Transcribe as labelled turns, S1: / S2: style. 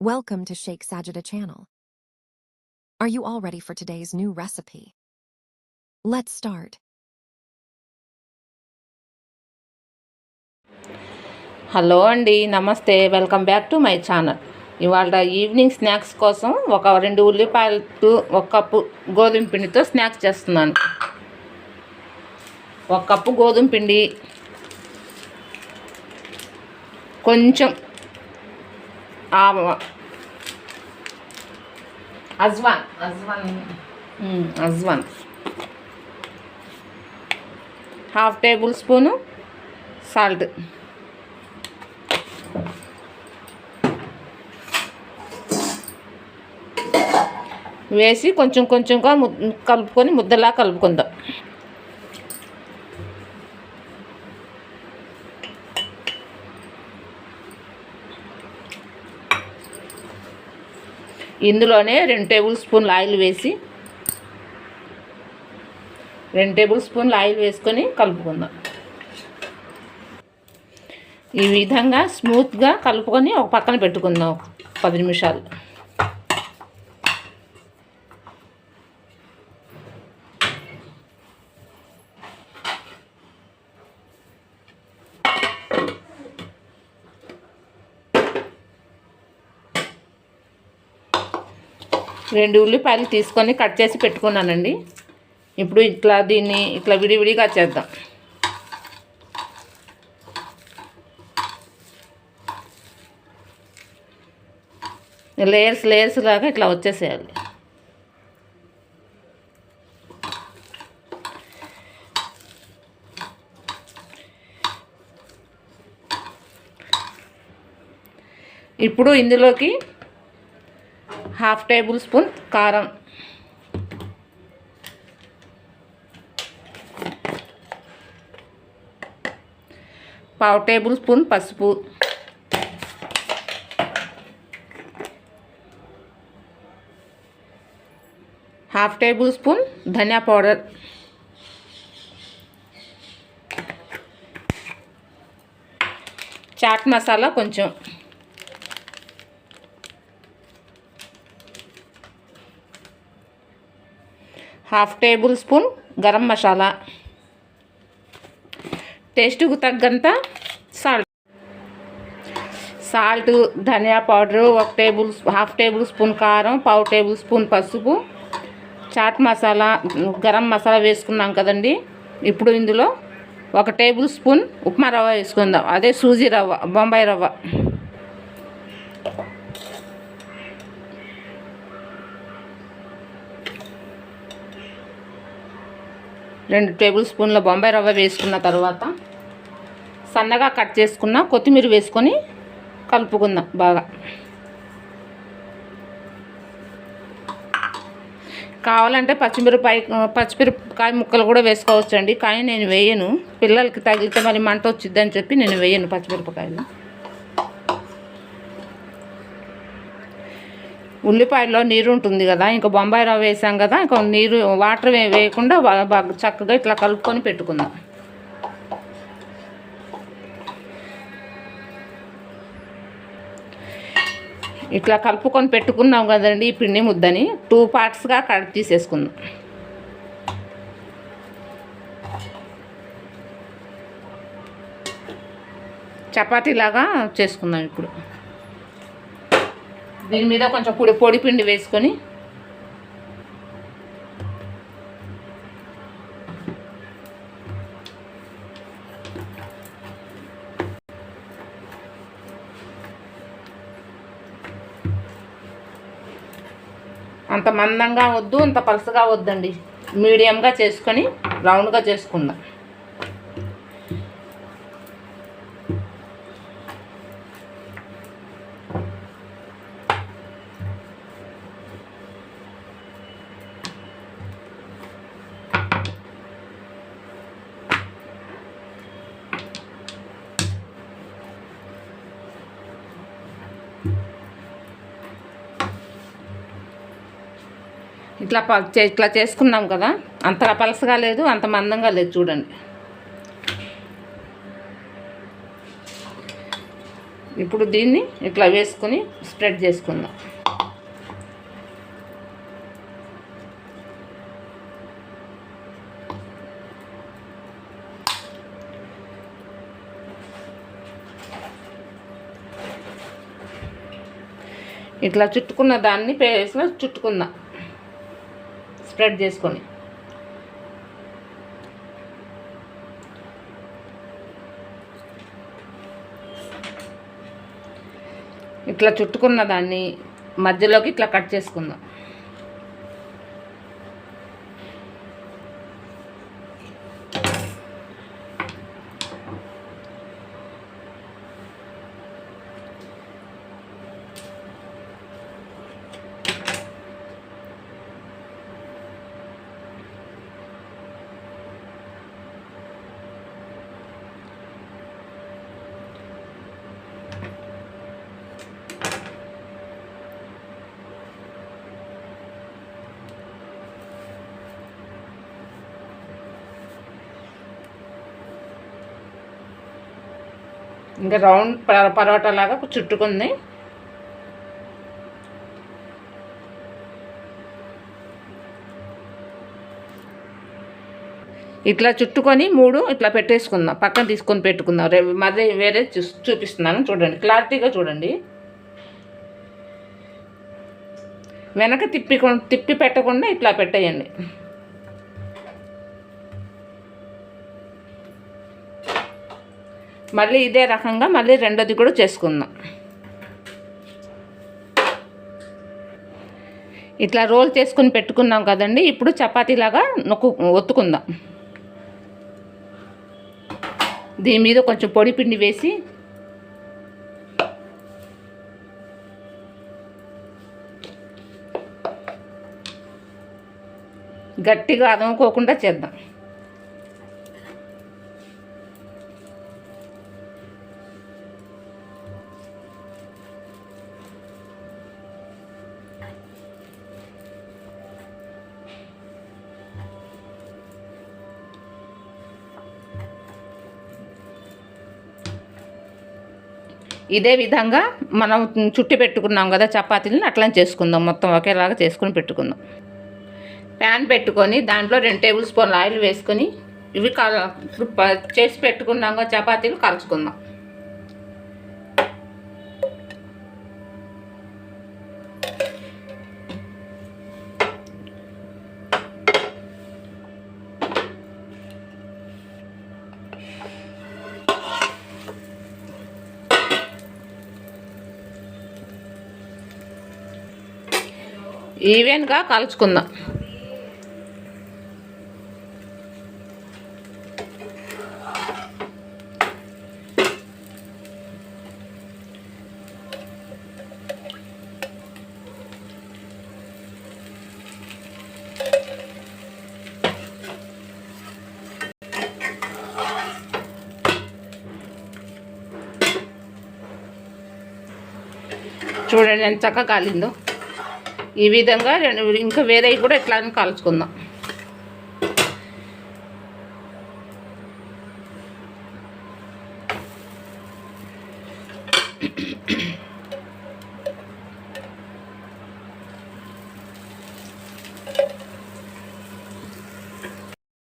S1: Welcome to Sheikh Sajida channel. Are you all ready for today's new recipe? Let's start.
S2: Hello అండి నమస్తే welcome back to my channel ఇవాళ evening snacks కోసం ఒక రెండు ఉల్లిపాయలు ఒక కప్పు గోధుమ పిండితో స్నాక్స్ చేస్తున్నాను ఒక కప్పు గోధుమ పిండి కొంచెం అజ్వాన్. అజ్వాన్. అజ్వాన్. Half tablespoon salt. వేసి కొంచెం కొంచెంగా కలుపుకొని ముద్దలా కలుపుకుందాం. ఇందులోనే రెండు టేబుల్ స్పూన్లు ఆయిల్ వేసి రెండు టేబుల్ స్పూన్లు ఆయిల్ వేసుకొని కలుపుకుందాం. ఈ విధంగా స్మూత్గా కలుపుకొని ఒక పక్కన పెట్టుకుందాం పది నిమిషాలు. రెండు ఉల్లిపాయలు తీసుకొని కట్ చేసి పెట్టుకున్నానండి. ఇప్పుడు ఇట్లా దీన్ని ఇట్లా విడివిడిగా చేద్దాం. లేయర్స్ లేయర్స్ లాగా ఇట్లా వచ్చేసేయాలి. ఇప్పుడు ఇందులోకి హాఫ్ టేబుల్ స్పూన్ కారం పావు టేబుల్ స్పూన్ పసుపు హాఫ్ టేబుల్ స్పూన్ ధనియా పౌడర్ చాట్ మసాలా కొంచెం half tablespoon garam masala. టేస్ట్కు తగ్గంత సాల్ట్. సాల్ట్ ధనియా పౌడరు ఒక టేబుల్ హాఫ్ టేబుల్ స్పూన్ కారం పావు టేబుల్ స్పూన్ పసుపు చాట్ మసాలా గరం మసాలా వేసుకున్నాం కదండి. ఇప్పుడు ఇందులో ఒక టేబుల్ స్పూన్ ఉప్మా రవ్వ వేసుకుందాం. అదే సూజీ రవ్వ బొంబాయి రవ్వ. రెండు టేబుల్ స్పూన్ల బొంబాయి రవ్వ వేసుకున్న తర్వాత సన్నగా కట్ చేసుకున్న కొత్తిమీర వేసుకొని కలుపుకుందాం బాగా. కావాలంటే పచ్చిమిరపాయ పచ్చిమిరపకాయ ముక్కలు కూడా వేసుకోవచ్చండి. కానీ నేను వేయను. పిల్లలకి తగిలితే మరి మంట వచ్చిద్దని చెప్పి నేను వేయను పచ్చిమిరపకాయలు. ఉల్లిపాయలో నీరు ఉంటుంది కదా ఇంకా బొంబాయి రవ్వ వేసాం కదా ఇంకా నీరు వాటర్ వేయకుండా బాగా చక్కగా ఇట్లా కలుపుకొని పెట్టుకుందాం. ఇట్లా కలుపుకొని పెట్టుకున్నాం కదండి ఈ పిండి ముద్దని. టూ పార్ట్స్గా కట్ తీసేసుకుందాం. చపాతీలాగా చేసుకుందాం ఇప్పుడు. దీని మీద కొంచెం పొడి పొడి పిండి వేసుకొని అంత మందంగా వద్దు అంత పలసగా వద్దండి. మీడియంగా చేసుకొని రౌండ్గా చేసుకుందాం. ఇట్లా ప ఇట్లా చేసుకున్నాం కదా. అంత పలసగా లేదు అంత మందంగా లేదు చూడండి. ఇప్పుడు దీన్ని ఇట్లా వేసుకొని స్ప్రెడ్ చేసుకుందాం. ఇట్లా చుట్టుకున్న దాన్ని పేస్లో చుట్టుకుందాం. స్ప్రెడ్ చేసుకొని. ఇట్లా చుట్టుకున్న దాన్ని మధ్యలోకి ఇట్లా కట్ చేసుకుందాం. ఇంకా రౌండ్ పరోటా లాగా చుట్టుకుంది. ఇట్లా చుట్టుకొని మూడు ఇట్లా పెట్టేసుకుందాం. పక్కన తీసుకొని పెట్టుకుందాం. రే మరే వేరే చూ చూపిస్తున్నాను. చూడండి. క్లారిటీగా చూడండి. వెనక తిప్పి తిప్పి పెట్టకుండా ఇట్లా పెట్టేయండి. మళ్ళీ ఇదే రకంగా మళ్ళీ రెండోది కూడా చేసుకుందాం. ఇట్లా రోల్ చేసుకుని పెట్టుకున్నాం కదండి ఇప్పుడు చపాతీలాగా నొక్కు ఒత్తుకుందాం. దీని మీద కొంచెం పొడి పిండి వేసి గట్టిగా అదముకోకుండా చేద్దాం. ఇదే విధంగా మనం చుట్టి పెట్టుకున్నాం కదా చపాతీలను అట్లా చేసుకుందాం. మొత్తం ఒకేలాగా చేసుకుని పెట్టుకుందాం. ప్యాన్ పెట్టుకొని దాంట్లో రెండు టేబుల్ స్పూన్ల ఆయిల్ వేసుకొని ఇవి కల చేసి పెట్టుకున్నాం కదా చపాతీలు కలుచుకుందాం ఈవెన్గా కలుచుకుందాం. చూడండి ఎంత చక్కగా కాలిందో. ఈ విధంగా రెండు ఇంకా వేరేవి కూడా ఎట్లా అని కాల్చుకుందాం.